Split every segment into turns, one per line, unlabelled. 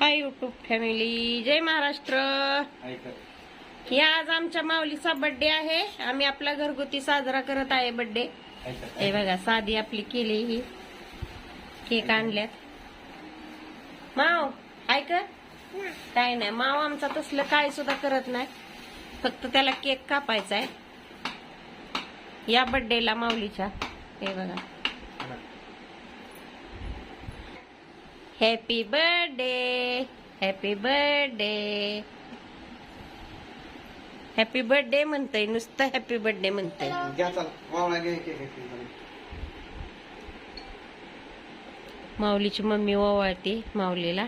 Hi YouTube family Jai Maharashtra. ही आज आमच्या माऊलीचा birthday आहे. आम्ही आपला घरगुती साजरा करत आहे बर्थडे हे बघा साधी आपली केली ही. केक आणल्यात. माव ऐक काय नाही माव आमचा तसलं काय सुद्धा करत नाही. फक्त त्याला केक कापायचा आहे. या बर्थडेला माऊलीच्या. हे बघा. Happy birthday happy birthday happy birthday म्हणतय नुसतं हॅपी बर्थडे म्हणतय. माऊलीची मम्मी ओवाळते माऊलीला.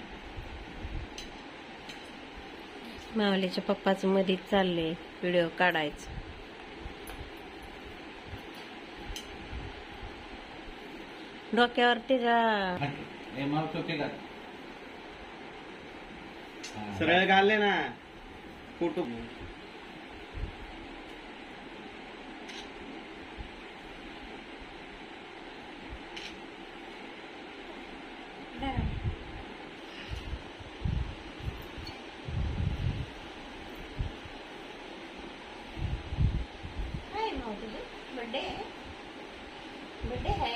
माऊलीच्या पप्पाचं मध्येच चाललंय व्हिडिओ काढायचं. डोक्यावर त्याच्या
हे माव चोके का
सरळ घालले ना फोटो
बर्थडे बर्थडे है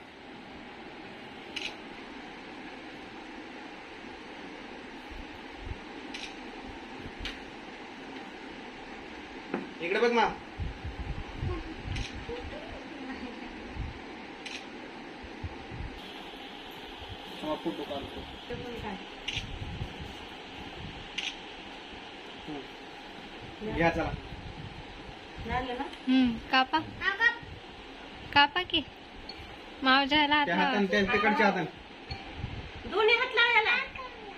इकडे बघ माव फोटो काढतो हम्म. घ्या चला.
ना?
हम्म कापा. कापा की. माव जायला
त्या
हात
हाताने त्या तिकडच्या हाताने.
दोन्ही हात लावायला.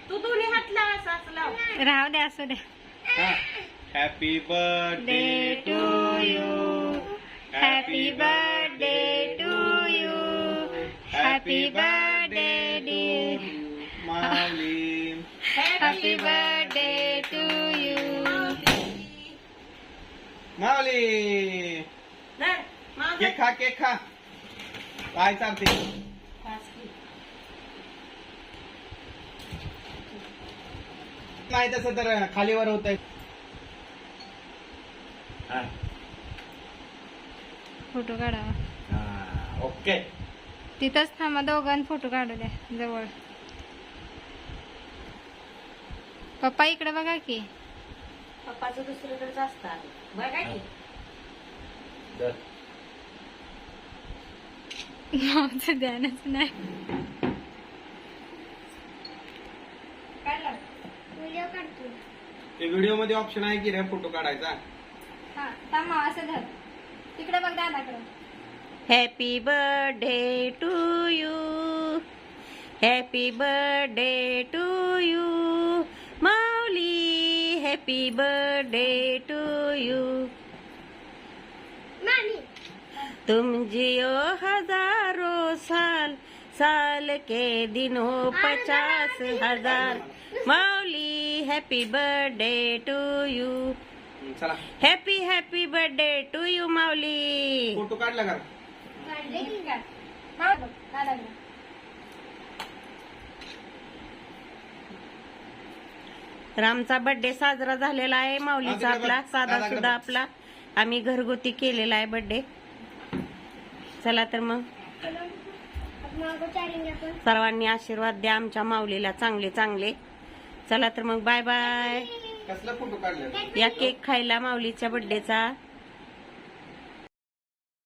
तू दोन्ही हात लाव असं असं लाव.
लावा. राहू द्या असू द्या.
Happy birthday
day to you happy birthday to you happy birthday dear
Mauli
happy birthday to you
माझं.
केक खा केक खा. काय
की.
नाही तसं तर खालीवर होत आहे
फोटो काढावा.
ओके.
तिथंच थांबा दोघांना फोटो काढू द्या जवळ. पप्पा इकडे बघा की.
पप्पाचं दुसरीकडे जास्त आहे बघा की.
मावचं ध्यानच नाही.
ते व्हिडिओमध्ये ऑप्शन आहे की रे फोटो काढायचा?
हा थांबा असं धर तिकडे बघ दादाकडे.
Happy birthday to you happy birthday to you Mauli happy birthday to you तुम जियो हजारों साल साल के दिनों पचास हजार। Mauli happy birthday to you
चला.
Happy happy birthday to you Mauli
photo काढला का?
तर आमचा बर्थडे साजरा झालेला आहे माऊलीचा आपला. साधा सुद्धा. आपला. आम्ही घरगुती केलेला आहे बर्थडे चला तर मग. सर्वांनी आशीर्वाद द्या आमच्या माऊलीला चांगले चांगले. चला तर मग बाय बाय
कसला फोटो काढला
या केक खायला माऊलीच्या बर्थडेचा